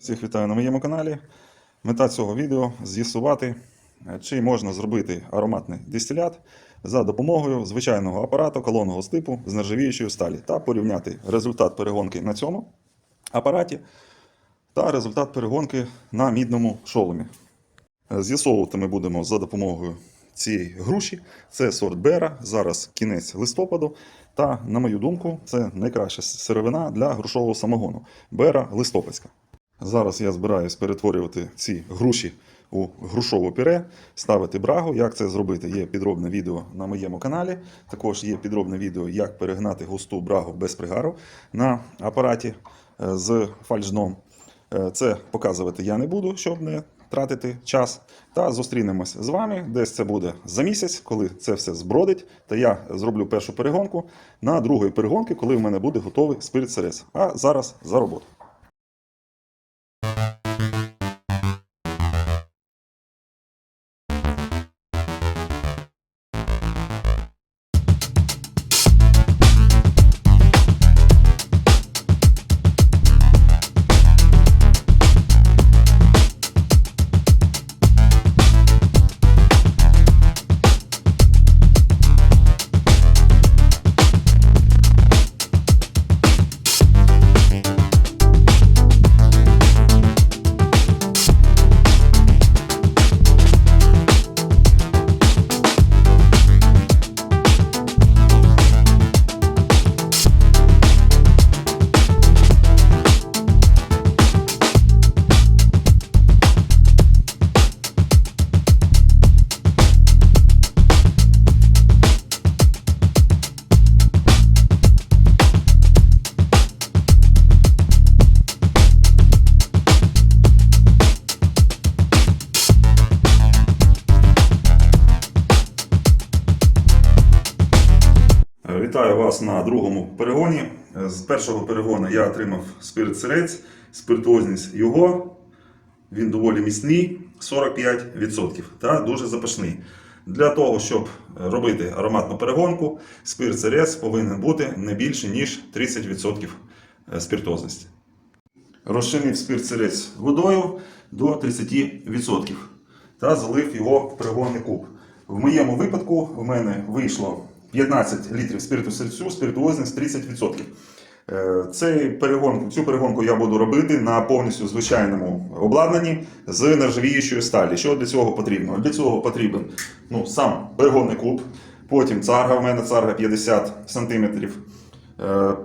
Всіх вітаю на моєму каналі. Мета цього відео з'ясувати, е, чи можна зробити ароматний дистилят за допомогою звичайного апарату колонного типу з нержавіючої сталі та порівняти результат перегонки на цьому апараті та результат перегонки на мідному шоломі. Е, З'ясовувати ми будемо за допомогою цієї груші. Це сорт Бера, зараз кінець листопаду. Та, на мою думку, це найкраща сировина для грушового самогону. Бера листопадська. Зараз я збираюсь перетворювати ці груші у грушове пюре, ставити брагу. Як це зробити? Є підробне відео на моєму каналі. Також є підробне відео, як перегнати густу брагу без пригару на апараті е, з фальшдном. Е, Це показувати я не буду, щоб не тратити час. Та зустрінемось з вами. Десь це буде за місяць, коли це все збродить. Та я зроблю першу перегонку на другої перегонки, коли в мене буде готовий спирт серес. А зараз за роботу. Другому перегоні. Е, З першого перегону я отримав спирт сирець, спиртозність його. Він доволі міцний, 45% та дуже запашний. Для того, щоб робити ароматну перегонку, спирт сирець повинен бути не більше, ніж 30% спиртозності. Розчинив спирт сирець водою до 30% та залив його в перегонний куб. В моєму випадку в мене вийшло 15 літрів спирту серцю, спиртуозність 30%. Е, Цей перегонку, цю перегонку я буду робити на повністю звичайному обладнанні з нержавіючої сталі. Що для цього потрібно? Для цього потрібен ну, сам перегонний куб, потім царга, в мене царга 50 см,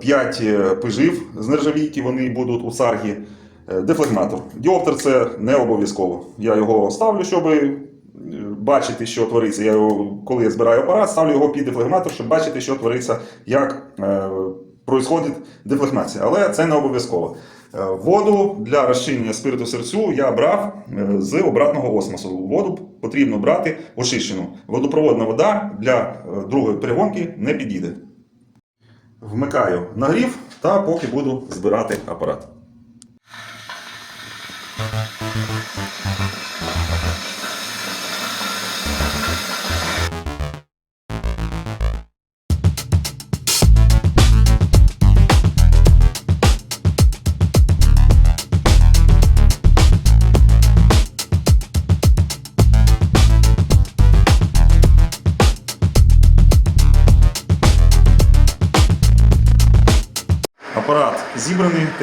5 пижів з нержавійки, вони будуть у царгі. Е, Дефлегматор. Діоптер це не обов'язково. Я його ставлю, щоб е, бачити, що твориться. Я його, коли я збираю апарат, ставлю його під дефлегматор, щоб бачити, що твориться, як е, происходить дефлегмація. Але це не обов'язково. Е, Воду для розчинення спирту серцю я брав е, з обратного осмосу. Воду потрібно брати очищену. Водопроводна вода для е, другої перегонки не підійде. Вмикаю нагрів та поки буду збирати. Апарат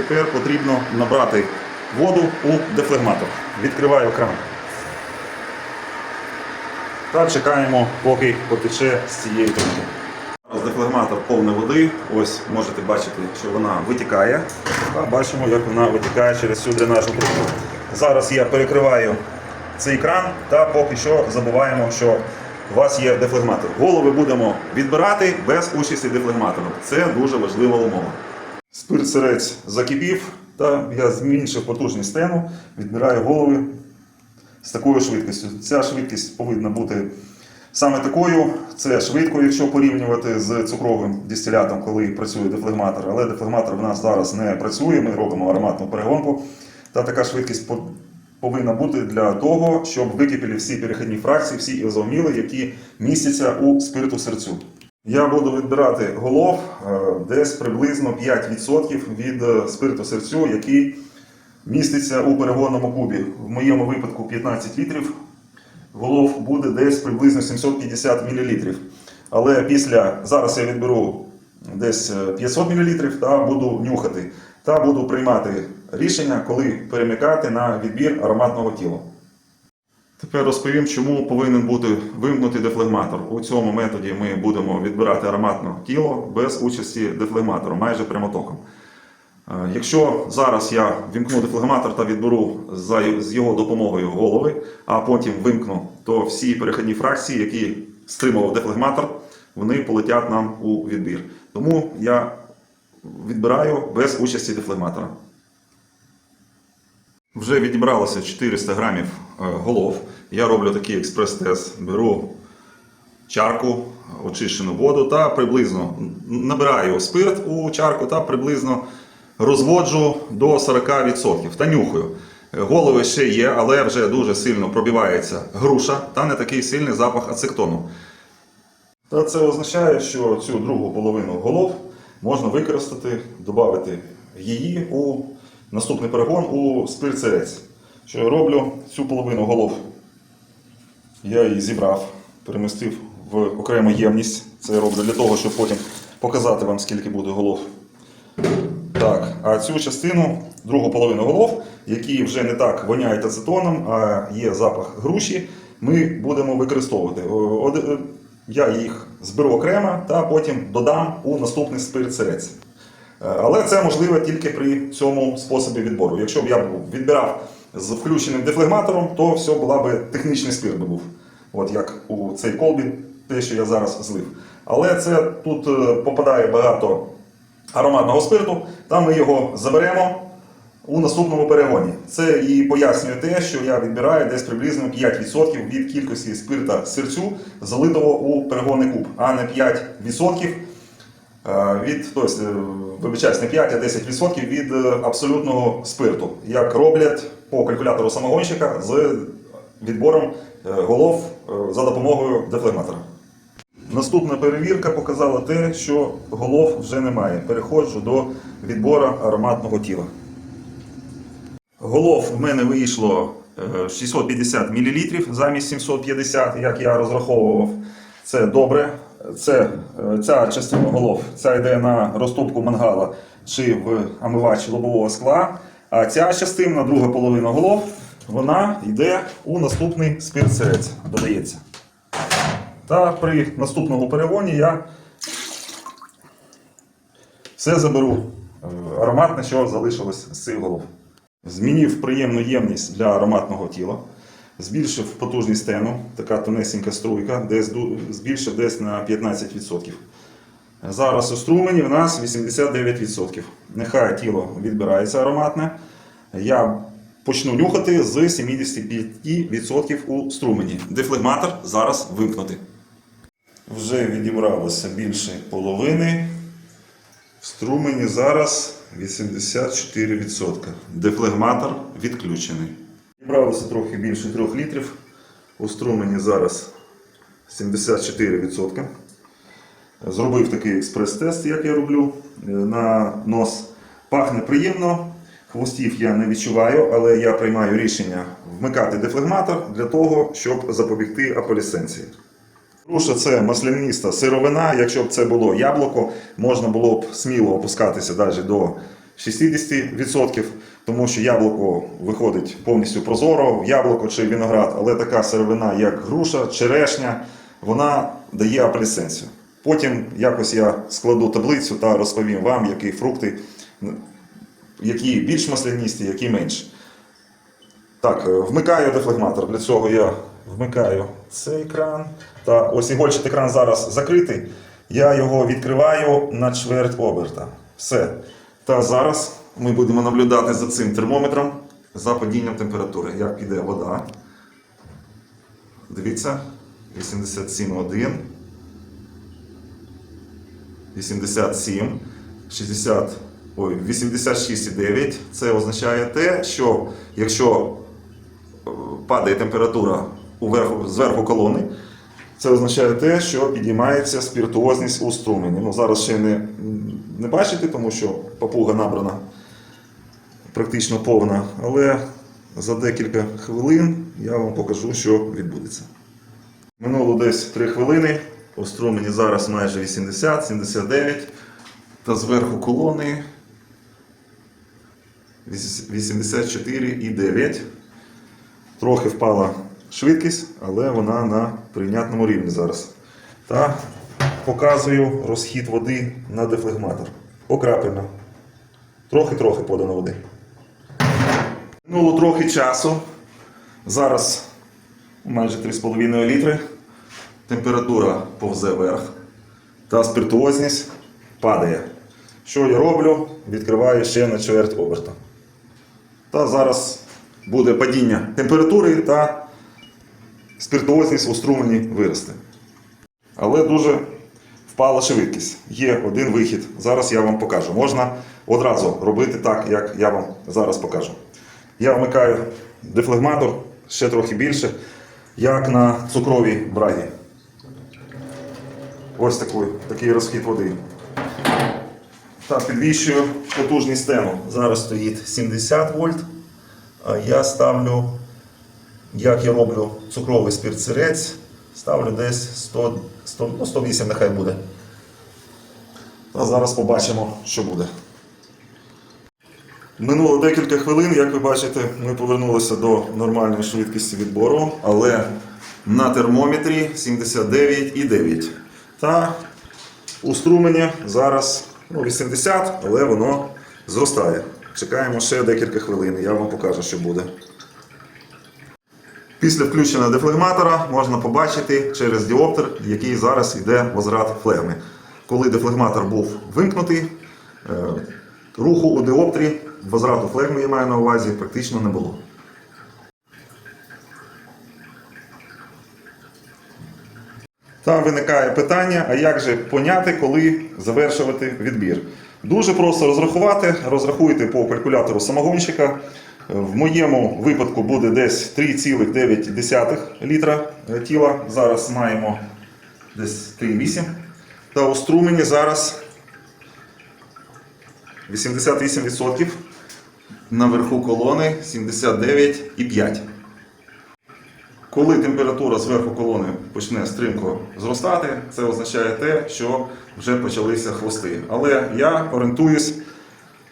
тепер потрібно набрати воду у дефлегматор. Відкриваю кран. Та чекаємо, поки потече з цієї трубки. Зараз дефлегматор повний води. Ось можете бачити, що вона витікає. Та бачимо, як вона витікає через цю дренажну трубку. Зараз я перекриваю цей кран та поки що забуваємо, що у вас є дефлегматор. Голови будемо відбирати без участі дефлегматора. Це дуже важлива умова. Спирт сирець закипів, та я зменшив потужність стену, відбираю голови з такою швидкістю. Ця швидкість повинна бути саме такою. Це швидко, якщо порівнювати з цукровим дистилятом, коли працює дефлегматор. Але дефлегматор в нас зараз не працює, ми робимо ароматну перегонку. Та така швидкість повинна бути для того, щоб википіли всі перехідні фракції, всі ізоміли, які містяться у спирту серцю. Я буду відбирати голов е, десь приблизно 5% від е, спирту серцю, який міститься у перегонному кубі. В моєму випадку 15 літрів. Голов буде десь приблизно 750 мл. Але після зараз я відберу десь е, 500 мл та буду нюхати. Та буду приймати рішення, коли перемикати на відбір ароматного тіла. Тепер розповім, чому повинен бути вимкнутий дефлегматор. У цьому методі ми будемо відбирати ароматне тіло без участі дефлегматора, майже прямотоком. Е, Якщо зараз я вімкну дефлегматор та відберу з його допомогою голови, а потім вимкну, то всі перехідні фракції, які стримував дефлегматор, вони полетять нам у відбір. Тому я відбираю без участі дефлегматора. Вже відібралося 400 грамів е, голов. Я роблю такий експрес-тест. Беру чарку, очищену воду та приблизно набираю спирт у чарку та приблизно розводжу до 40% та нюхаю. Голови ще є, але вже дуже сильно пробивається груша та не такий сильний запах ацетону. Та це означає, що цю другу половину голов можна використати, додати її у наступний перегон у спирт-сирець. Що я роблю? Цю половину голов я її зібрав, перемістив в окрему ємність. Це я роблю для того, щоб потім показати вам, скільки буде голов. Так, а цю частину, другу половину голов, які вже не так воняють ацетоном, а є запах груші, ми будемо використовувати. Е, Я їх зберу окремо та потім додам у наступний спирт-сирець. Е, Але це можливо тільки при цьому способі відбору. Якщо б я відбирав з включеним дефлегматором, то все була би технічний спирт би був. От як у цей колбі, те, що я зараз злив. Але це тут е, попадає багато ароматного спирту, та ми його заберемо у наступному перегоні. Це і пояснює те, що я відбираю десь приблизно 5% від кількості спирта сирцю, залитого у перегонний куб, а не 5% е, від, тобто, е, вибачаюсь, не 5, а 10% від е, абсолютного спирту, як роблять по калькулятору самогонщика з відбором е, голов е, за допомогою дефлегматора. Наступна перевірка показала те, що голов вже немає. Переходжу до відбору ароматного тіла. Голов в мене вийшло е, 650 мл замість 750, як я розраховував. Це добре. Це, е, ця частина голов ця йде на розтопку мангала чи в омивач лобового скла. А ця частина, друга половина голов, вона йде у наступний спирт-сирець, додається. Та при наступному перегоні я все заберу е, ароматне, що залишилось з цих голов. Змінив приємну ємність для ароматного тіла, збільшив потужність тену, така тонесенька струйка, десь збільшив десь на 15%. Зараз у струмені в нас 89%. Нехай тіло відбирається ароматне. Я почну нюхати з 75% у струмені. Дефлегматор зараз вимкнути. Вже відібралося більше половини. В струмені зараз 84%. Дефлегматор відключений. Відібралося трохи більше 3 літрів. У струмені зараз 74%. Зробив такий експрес-тест, як я роблю е, на нос. Пахне приємно. Хвостів я не відчуваю, але я приймаю рішення вмикати дефлегматор для того, щоб запобігти аполісценції. Груша це масляниста сировина. Якщо б це було яблуко, можна було б сміло опускатися навіть до 60%, тому що яблуко виходить повністю прозоро, яблуко чи виноград, але така сировина, як груша, черешня, вона дає аполісценцію. Потім якось я складу таблицю та розповім вам, які фрукти, які більш маслянисті, які менш. Так, е, вмикаю дефлегматор. Для цього я вмикаю цей кран. Та ось ігольчатий кран зараз закритий. Я його відкриваю на чверть оберта. Все. Та зараз ми будемо наблюдати за цим термометром за падінням температури. Як піде вода. Дивіться, 87,1. 87, 60, ой, 86,9. Це означає те, що якщо е, падає температура уверху, зверху колони, це означає те, що підіймається спіртуозність у струмені. Ну, зараз ще не, не бачите, тому що папуга набрана практично повна, але за декілька хвилин я вам покажу, що відбудеться. Минуло десь 3 хвилини. У струмені зараз майже 80, 79. Та зверху колони 84,9. Трохи впала швидкість, але вона на прийнятному рівні зараз. Та показую розхід води на дефлегматор. Покрапельно. Трохи-трохи подано води. Минуло трохи часу. Зараз майже 3,5 літри. Температура повзе вверх. Та спиртуозність падає. Що я роблю? Відкриваю ще на чверть оберта. Та зараз буде падіння температури та спиртуозність у струмені виросте. Але дуже впала швидкість. Є один вихід. Зараз я вам покажу. Можна одразу робити так, як я вам зараз покажу. Я вмикаю дефлегматор ще трохи більше, як на цукровій брагі. Ось такий, такий розхід води. Та підвищую потужність стену. Зараз стоїть 70 вольт. А я ставлю, як я роблю цукровий спирт-сирець, ставлю десь 100, 100, ну, 108 нехай буде. А зараз побачимо, що буде. Минуло декілька хвилин, як ви бачите, ми повернулися до нормальної швидкості відбору, але на термометрі 79,9. Та у струмені зараз ну, 80, але воно зростає. Чекаємо ще декілька хвилин, я вам покажу, що буде. Після включення дефлегматора можна побачити через діоптер, який зараз йде возврат флегми. Коли дефлегматор був вимкнутий, е, руху у діоптрі, возврату флегми я маю на увазі, практично не було. Там виникає питання, а як же поняти, коли завершувати відбір? Дуже просто розрахувати. Розрахуйте по калькулятору самогонщика. В моєму випадку буде десь 3,9 літра е, тіла. Зараз маємо десь 3,8. Та у струмені зараз 88%. Наверху колони 79,5. Коли температура зверху колони почне стрімко зростати, це означає те, що вже почалися хвости. Але я орієнтуюсь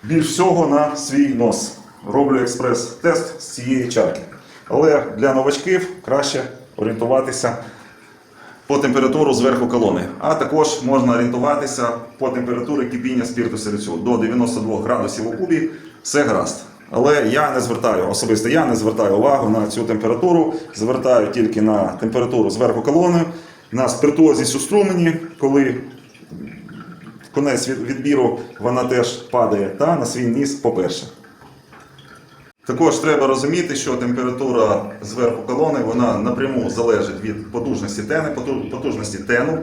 більш всього на свій нос. Роблю експрес-тест з цієї чарки. Але для новачків краще орієнтуватися по температуру зверху колони. А також можна орієнтуватися по температурі кипіння спірту сирцю до 92 градусів у кубі. Все гаразд. Але я не звертаю, особисто я не звертаю увагу на цю температуру, звертаю тільки на температуру зверху колони, на спиртуозність у струмені, коли конець відбіру вона теж падає, та на свій ніс по-перше. Також треба розуміти, що температура зверху колони вона напряму залежить від потужності тени, потужності тену.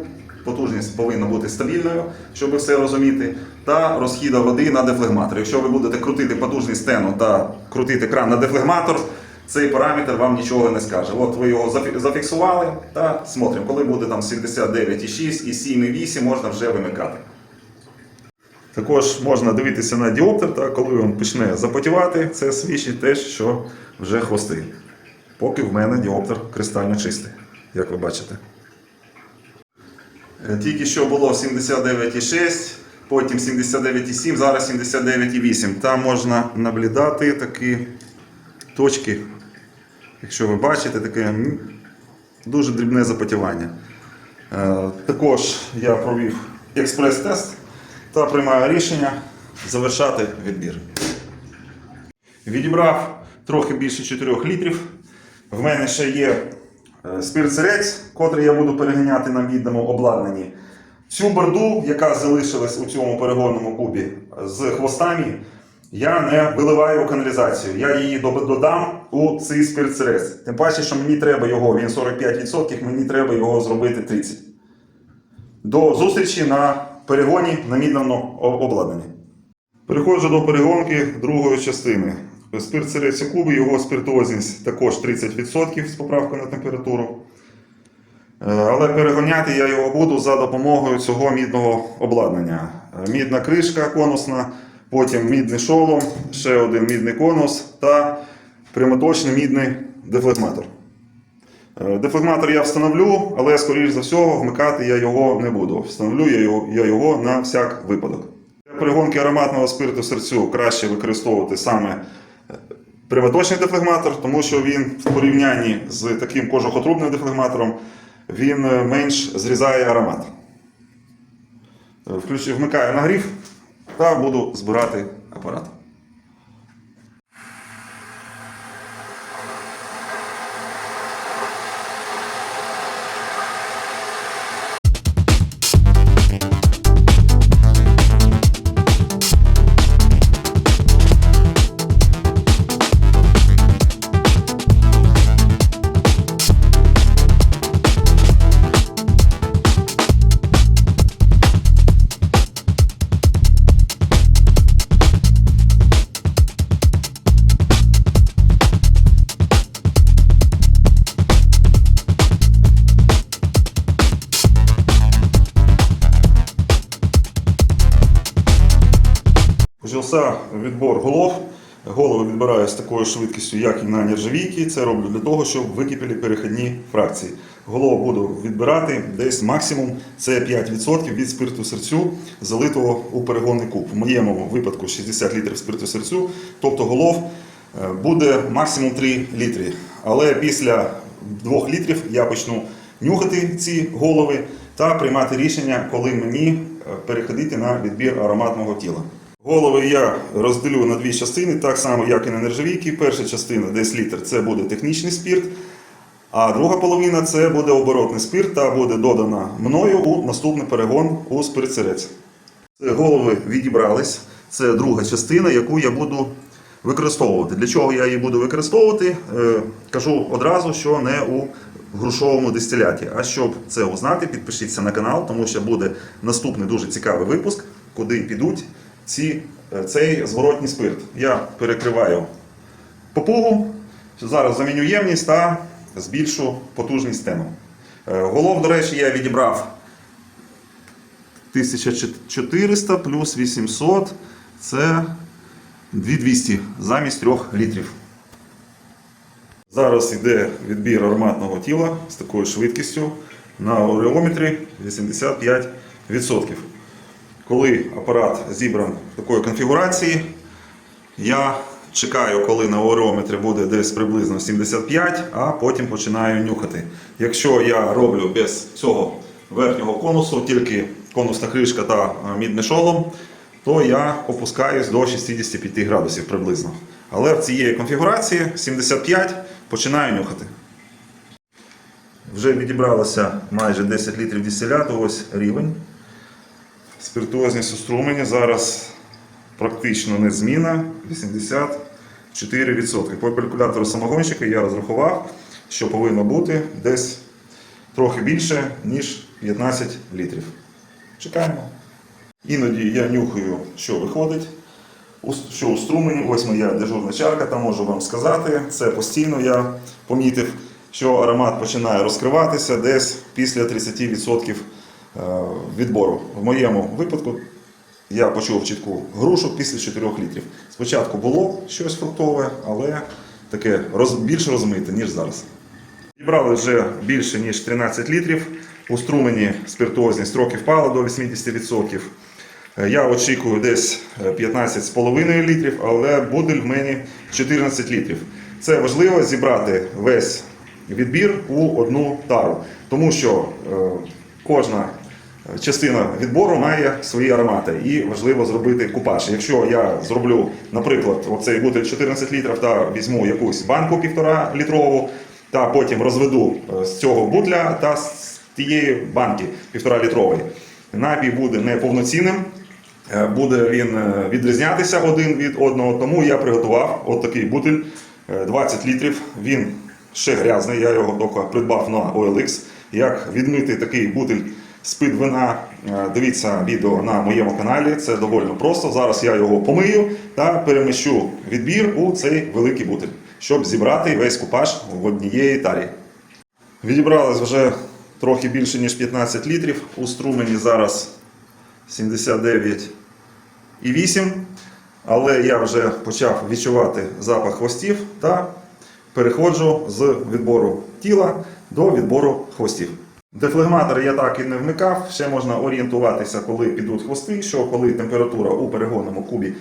Потужність повинна бути стабільною, щоб все розуміти, та розхіда води на дефлегматор. Якщо ви будете крутити потужність тену та крутити кран на дефлегматор, цей параметр вам нічого не скаже. От ви його зафіксували та смотримо, коли буде там 79,6 і 7,8 можна вже вимикати. Також можна дивитися на діоптер, та коли він почне запотівати, це свідчить те, що вже хвости. Поки в мене діоптер кристально чистий, як ви бачите. Е, Тільки що було 79,6, потім 79,7, зараз 79,8. Там можна наблюдати такі точки, якщо ви бачите, таке дуже дрібне запотівання. Е, Також я провів експрес-тест та приймаю рішення завершати відбір. Відібрав трохи більше 4 літрів. В мене ще є спирт-сирець, котрий я буду переганяти на мідному обладнанні. Цю борду, яка залишилась у цьому перегонному кубі з хвостами, я не виливаю у каналізацію. Я її додам у цей спирт-сирець. Тим паче, що мені треба його, він 45%, мені треба його зробити 30%. До зустрічі на перегоні на мідному обладнанні. Переходжу до перегонки другої частини. Спирт у його спиртуозність також 30% з поправкою на температуру. Е, Але перегоняти я його буду за допомогою цього мідного обладнання. Е, Мідна кришка конусна, потім мідний шолом, ще один мідний конус та прямоточний мідний дефлегматор. Е, Дефлегматор я встановлю, але, скоріш за всього, вмикати я його не буду. Встановлю я його, я його на всяк випадок. Для перегонки ароматного спирту серцю краще використовувати саме прямоточний дефлегматор, тому що він в порівнянні з таким кожухотрубним дефлегматором він е, менш зрізає аромат. Е, вмикаю нагрів та буду збирати апарат. Швидкістю, як і на нержавійки. Це роблю для того, щоб википіли перехідні фракції. Голову буду відбирати десь максимум це 5% від спирту серцю, залитого у перегонний куб. В моєму випадку 60 літрів спирту серцю, тобто голов е, буде максимум 3 літри. Але після 2 літрів я почну нюхати ці голови та приймати рішення, коли мені е, переходити на відбір ароматного тіла. Голови я розділю на дві частини, так само, як і на нержавійки. Перша частина, десь літр, це буде технічний спирт, а друга половина це буде оборотний спирт та буде додана мною у наступний перегон у спирт-сирець. Голови відібрались. Це друга частина, яку я буду використовувати. Для чого я її буду використовувати? Е, кажу одразу, що не у грушовому дистиляті. А щоб це узнати, підпишіться на канал, тому що буде наступний дуже цікавий випуск, куди підуть ці, е, цей зворотній спирт. Я перекриваю попугу, зараз заміню ємність та збільшу потужність стену. Е, Голов, до речі, я відібрав 1400 плюс 800 це 2200 замість 3 літрів. Зараз йде відбір ароматного тіла з такою швидкістю на ореометрі 85%. Коли апарат зібран в такої конфігурації, я чекаю, коли на ореометрі буде десь приблизно 75, а потім починаю нюхати. Якщо я роблю без цього верхнього конусу, тільки конусна кришка та а, мідний шолом, то я опускаюсь до 65 градусів приблизно. Але в цієї конфігурації 75 починаю нюхати. Вже відібралося майже 10 літрів дистиляту, ось рівень. Спиртуозність у струмені зараз практично незмінна 84%. По калькулятору самогонщика я розрахував, що повинно бути десь трохи більше, ніж 15 літрів. Чекаємо. Іноді я нюхаю, що виходить. Що у струмені, ось моя дежурна чарка, там можу вам сказати. Це постійно я помітив, що аромат починає розкриватися десь після 30% е, відбору. В моєму випадку я почув чітку грушу після 4 літрів. Спочатку було щось фруктове, але таке роз, більш розмите, ніж зараз. Зібрали вже більше ніж 13 літрів. У струмені спиртуозність трохи впала до 80%. Е, Я очікую десь е, 15,5 літрів, але буде в мене 14 літрів. Це важливо зібрати весь відбір у одну тару, тому що е, кожна частина відбору має свої аромати і важливо зробити купаж. Якщо я зроблю, наприклад, оцей бутиль 14 літрів та візьму якусь банку півтора літрову, та потім розведу е, з цього бутля та з тієї банки півтора літрової, напій буде неповноцінним. Е, Буде він е, відрізнятися один від одного, тому я приготував от такий бутиль е, 20 літрів. Він ще грязний, я його тільки придбав на OLX. Як відмити такий бутиль з-під вина, е, дивіться відео на моєму каналі. Це доволі просто. Зараз я його помию та переміщу відбір у цей великий бутиль, щоб зібрати весь купаж в однієї тарі. Відібралось вже трохи більше ніж 15 літрів. У струмені зараз 79,8. але я вже почав відчувати запах хвостів та переходжу з відбору тіла до відбору хвостів. Дефлегматор я так і не вмикав. Ще можна орієнтуватися, коли підуть хвости, що коли температура у перегонному кубі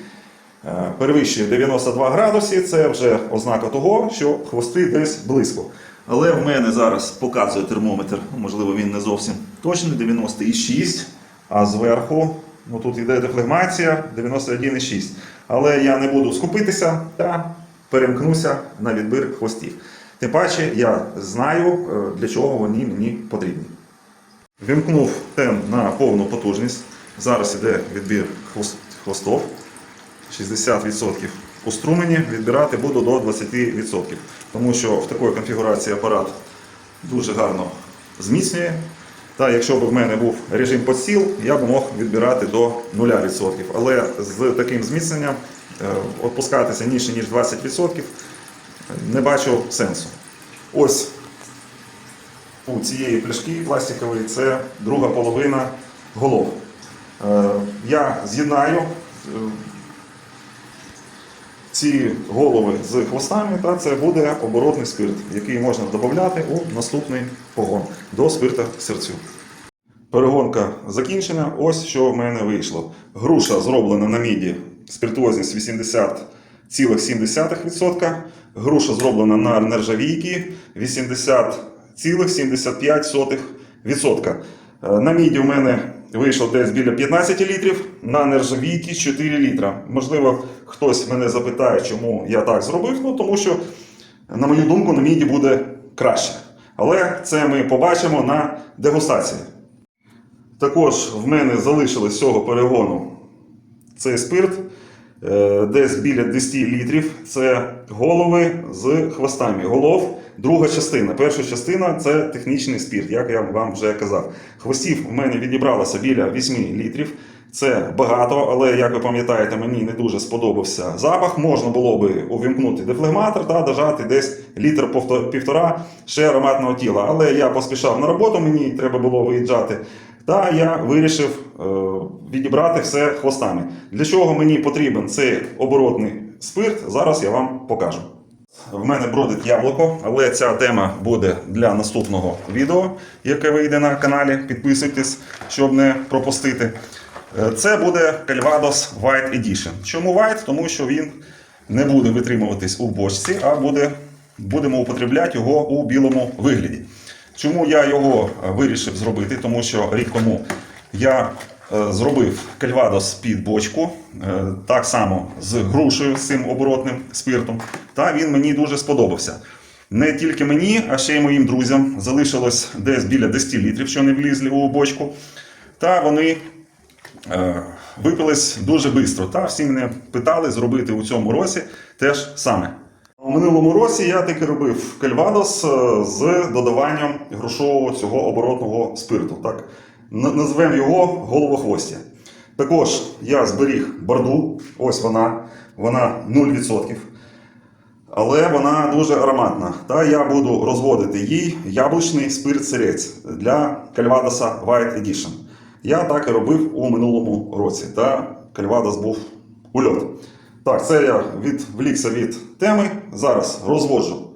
е, перевищує 92 градуси, це вже ознака того, що хвости десь близько. Але в мене зараз показує термометр, можливо, він не зовсім точний, 96, а зверху, ну тут йде дефлегмація 91,6. Але я не буду скупитися та перемкнуся на відбір хвостів. Тим паче я знаю, е, для чого вони мені потрібні. Вімкнув тен на повну потужність. Зараз іде відбір хвостов. 60% у струмені відбирати буду до 20%. Тому що в такій конфігурації апарат дуже гарно зміцнює. Та якщо б в мене був режим подсіл, я б мог відбирати до 0%. Але з таким зміцненням е, опускатися нижче, ніж 20% не бачу сенсу. Ось у цієї пляшки пластикової це друга половина голов. Е, Я з'єднаю е, ці голови з хвостами, та це буде оборотний спирт, який можна додати у наступний погон до спирта серцю. Перегонка закінчена. Ось що в мене вийшло. Груша зроблена на міді, спиртуозність 80,7%. Груша зроблена на нержавійки 80,75%. Е, На міді у мене вийшло десь біля 15 літрів, на нержавійки 4 літра. Можливо, хтось мене запитає, чому я так зробив. Ну тому що, на мою думку, на міді буде краще. Але це ми побачимо на дегустації. Також в мене залишилось з цього перегону цей спирт, десь біля 10 літрів. Це голови з хвостами. Голов, друга частина. Перша частина це технічний спирт, як я вам вже казав. Хвостів в мене відібралося біля 8 літрів. Це багато, але як ви пам'ятаєте, мені не дуже сподобався запах. Можна було би увімкнути дефлегматор та дожати десь літр півтора ще ароматного тіла. Але я поспішав на роботу, мені треба було виїжджати. Та я вирішив е, відібрати все хвостами. Для чого мені потрібен цей оборотний спирт, зараз я вам покажу. В мене бродить яблуко, але ця тема буде для наступного відео, яке вийде на каналі. Підписуйтесь, щоб не пропустити. Е, Це буде Calvados White Edition. Чому White? Тому що він не буде витримуватись у бочці, а буде, будемо употребляти його у білому вигляді. Чому я його е, вирішив зробити? Тому що рік тому я е, зробив кальвадос під бочку, е, так само з грушею, з цим оборотним спиртом. Та він мені дуже сподобався. Не тільки мені, а ще й моїм друзям залишилось десь біля 10 літрів, що не влізли у бочку. Та вони е, випились дуже швидко. Та всі мене питали зробити у цьому році теж саме. У минулому році я таки робив кальвадос е, з додаванням грошового цього оборотного спирту. Так? Назвемо його головохвостя. Також я зберіг барду, ось вона, вона 0%. Але вона дуже ароматна. Та я буду розводити їй яблучний спирт сирець для Кальвадоса White Edition. Я так і робив у минулому році. Та Кальвадос був ульот. Так, це я відвлікся від теми. Зараз розводжу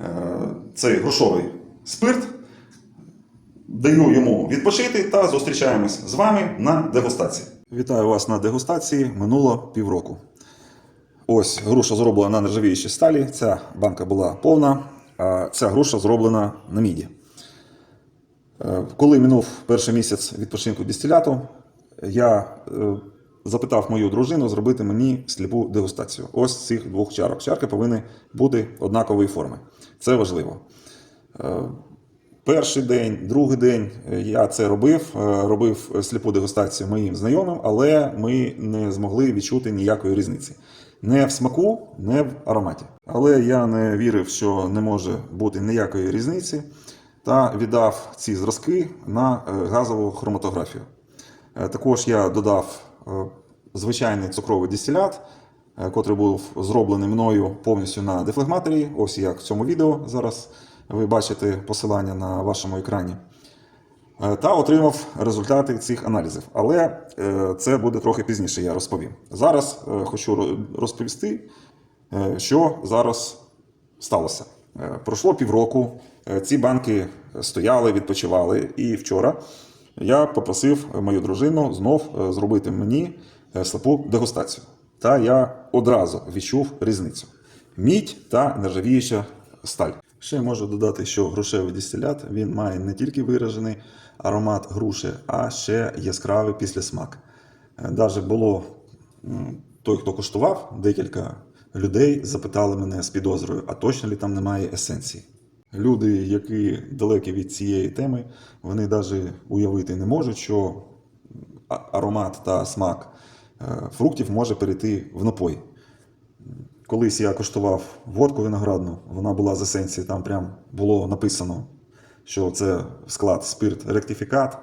е, цей грушовий спирт, даю йому відпочити та зустрічаємось з вами на дегустації. Вітаю вас на дегустації минуло півроку. Ось груша зроблена на нержавіючій сталі. Ця банка була повна, а ця груша зроблена на міді. Е, Коли минув перший місяць відпочинку дистиляту, я е, запитав мою дружину зробити мені сліпу дегустацію. Ось цих двох чарок. Чарки повинні бути однакової форми. Це важливо. Е, Перший день, другий день е, я це робив, е, робив сліпу дегустацію моїм знайомим, але ми не змогли відчути ніякої різниці. Не в смаку, не в ароматі. Але я не вірив, що не може бути ніякої різниці, та віддав ці зразки на газову хроматографію. Також я додав звичайний цукровий дистилят, е, котрий був зроблений мною повністю на дефлегматорі. Ось як в цьому відео зараз ви бачите посилання на вашому екрані. Е, та отримав результати цих аналізів. Але е, це буде трохи пізніше, я розповім. Зараз е, хочу розповісти, е, що зараз сталося. Е, Пройшло півроку, е, ці банки стояли, відпочивали, і вчора я попросив мою дружину знов е, зробити мені е, слепу дегустацію. Та я одразу відчув різницю: мідь та нержавіюча сталь. Ще можу додати, що грушевий дистилят він має не тільки виражений аромат груші, а ще яскравий післясмак. Навіть було той, хто куштував, декілька людей запитали мене з підозрою, а точно ли там немає есенції. Люди, які далекі від цієї теми, вони навіть уявити не можуть, що аромат та смак е, фруктів може перейти в напої. Колись я коштував водку виноградну, вона була з есенції, там прям було написано, що це склад спирт ректифікат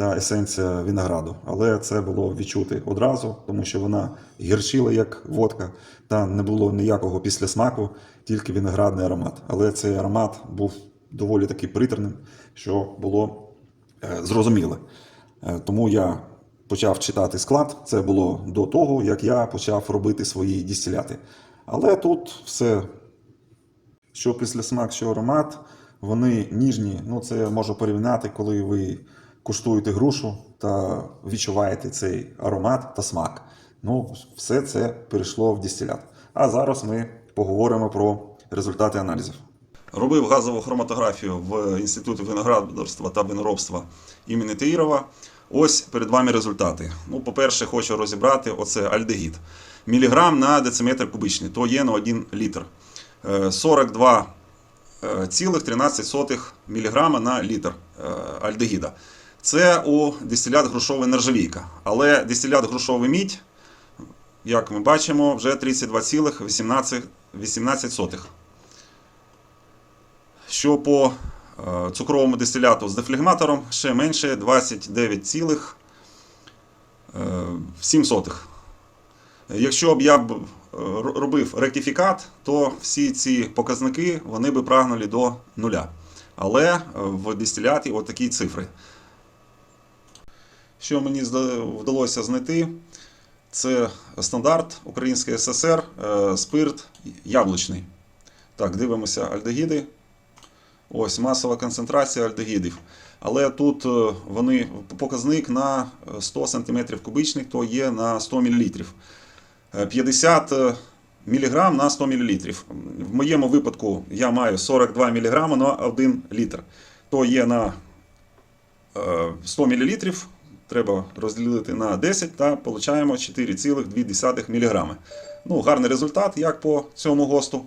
та есенція винограду. Але це було відчути одразу, тому що вона гірчила як водка, та не було ніякого післясмаку, тільки виноградний аромат. Але цей аромат був доволі таки приторним, що було е, зрозуміле. Е, Тому я почав читати склад. Це було до того, як я почав робити свої дистиляти. Але тут все, що після смак, що аромат, вони ніжні. Ну, це можу порівняти, коли ви куштуєте грушу та відчуваєте цей аромат та смак. Ну, все це перейшло в дистилят. А зараз ми поговоримо про результати аналізів. Робив газову хроматографію в Інституті виноградарства та виноробства імені Таїрова. Ось перед вами результати. Ну, по-перше, хочу розібрати оце альдегід. Міліграм на дециметр кубичний, то є на 1 літр. Е, 42 е, 13 мг на літр е, альдегіда. Це у дистилят грушовий нержавійка. Але дистилят грушовий мідь, як ми бачимо, вже 32,18. Що по е, цукровому дистиляту з дефлегматором ще менше 29,7. Якщо б я б е, робив ректифікат, то всі ці показники вони би прагнули до нуля. Але е, в дистиляті от такі цифри. Що мені вдалося знайти, це стандарт Української ССР, е, спирт яблучний. Так, дивимося альдегіди. Ось масова концентрація альдегідів. Але тут е, вони показник на е, 100 см кубічних, то є на 100 мл. Е, 50 мг на 100 мл. В моєму випадку я маю 42 мг на 1 літр. То є на е, 100 мл. Треба розділити на 10 та отримаємо 4,2 мг. Ну, гарний результат, як по цьому госту.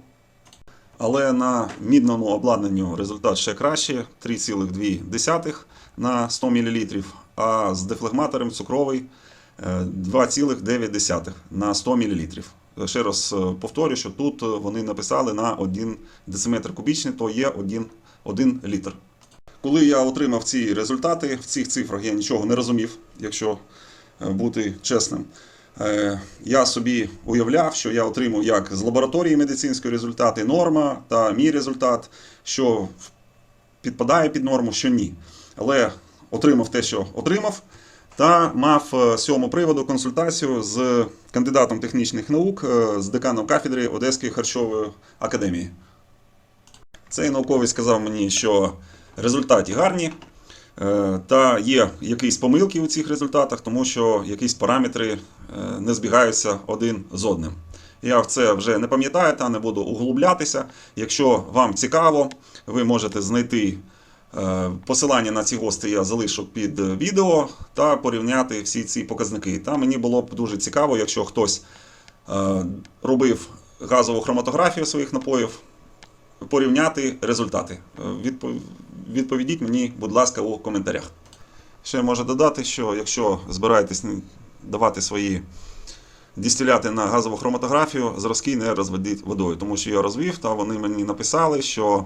Але на мідному обладнанню результат ще краще 3,2 на 100 мл, а з дефлегматором цукровий е, 2,9 на 100 мл. Ще раз е, повторю, що тут е, вони написали на 1 дециметр кубічний, то є 1, 1 літр. Коли я отримав ці результати, в цих цифрах я нічого не розумів, якщо е, бути чесним. Е, Я собі уявляв, що я отримав як з лабораторії медицинської результати норма та мій результат, що підпадає під норму, що ні. Але отримав те, що отримав, та мав е, з цього приводу консультацію з кандидатом технічних наук, з деканом кафедри Одеської харчової академії. Цей науковець сказав мені, що результати гарні, е, та є якісь помилки у цих результатах, тому що якісь параметри е, не збігаються один з одним. Я в це вже не пам'ятаю та не буду углублятися. Якщо вам цікаво, ви можете знайти е, посилання на ці гости, я залишу під відео та порівняти всі ці показники. Та мені було б дуже цікаво, якщо хтось робив газову хроматографію своїх напоїв, порівняти результати. Відпо- Відповідіть мені, будь ласка, у коментарях. Ще можу додати, що якщо збираєтесь давати свої дистиляти на газову хроматографію, зразки не розведіть водою, тому що я розвів, та вони мені написали, що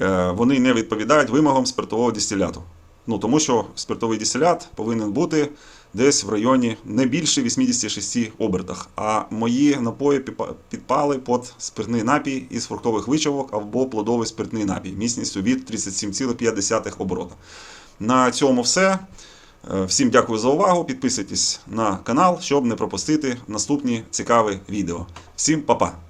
е, вони не відповідають вимогам спиртового дистиляту. Ну, тому що спиртовий дистилят повинен бути десь в районі не більше 86 обертах. А мої напої підпали під спиртний напій із фруктових вичавок або плодовий спиртний напій міцністю від 37,5 оборота. На цьому все. Е, Всім дякую за увагу. Підписуйтесь на канал, щоб не пропустити наступні цікаві відео. Всім па-па!